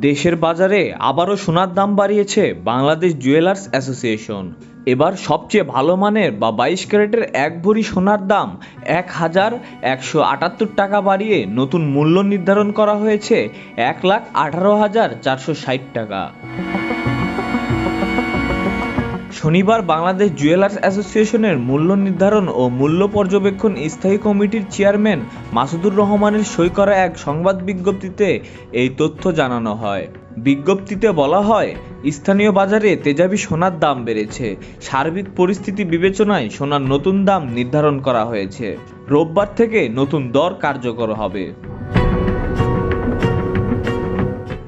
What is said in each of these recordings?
দেশের বাজারে আবারও সোনার দাম বাড়িয়েছে বাংলাদেশ জুয়েলার্স অ্যাসোসিয়েশন। এবার সবচেয়ে ভালো মানের বা বাইশ ক্যারেটের এক ভরি সোনার দাম এক হাজার একশো আটাত্তর টাকা বাড়িয়ে নতুন মূল্য নির্ধারণ করা হয়েছে এক লাখ আঠারো হাজার চারশো ষাট টাকা। শনিবার বাংলাদেশ জুয়েলার্স অ্যাসোসিয়েশনের মূল্য নির্ধারণ ও মূল্য পর্যবেক্ষণ স্থায়ী কমিটির চেয়ারম্যান মাসুদুর রহমানের সই করা এক সংবাদ বিজ্ঞপ্তিতে এই তথ্য জানানো হয়। বিজ্ঞপ্তিতে বলা হয়, স্থানীয় বাজারে তেজাবি সোনার দাম বেড়েছে। সার্বিক পরিস্থিতি বিবেচনায় সোনার নতুন দাম নির্ধারণ করা হয়েছে। রোববার থেকে নতুন দর কার্যকর হবে।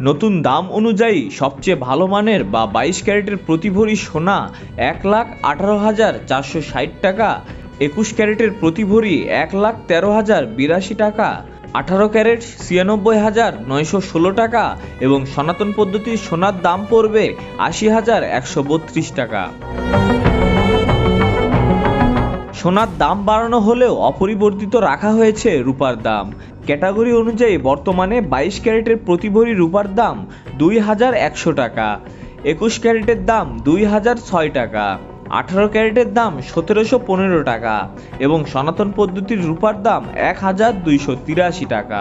নতুন দাম অনুযায়ী সবচেয়ে ভালো মানের বা বাইশ ক্যারেটের প্রতি ভরি সোনা এক লাখ আঠারো হাজার চারশো ষাট টাকা, একুশ ক্যারেটের প্রতি ভরি এক লাখ তেরো হাজার বিরাশি টাকা, আঠারো ক্যারেট ছিয়ানব্বই হাজার নয়শো ষোলো টাকা এবং সনাতন পদ্ধতির সোনার দাম পড়বে আশি হাজার একশো বত্রিশ টাকা। সোনার দাম বাড়ানো হলেও অপরিবর্তিত রাখা হয়েছে রূপার দাম। ক্যাটাগরি অনুযায়ী বর্তমানে বাইশ ক্যারেটের প্রতি ভরি রূপার দাম দুই হাজার একশো টাকা, একুশ ক্যারেটের দাম দুই হাজার ছয় টাকা, আঠারো ক্যারেটের দাম সতেরোশো পনেরো টাকা এবং সনাতন পদ্ধতির রূপার দাম এক হাজার দুইশো তিরাশি টাকা।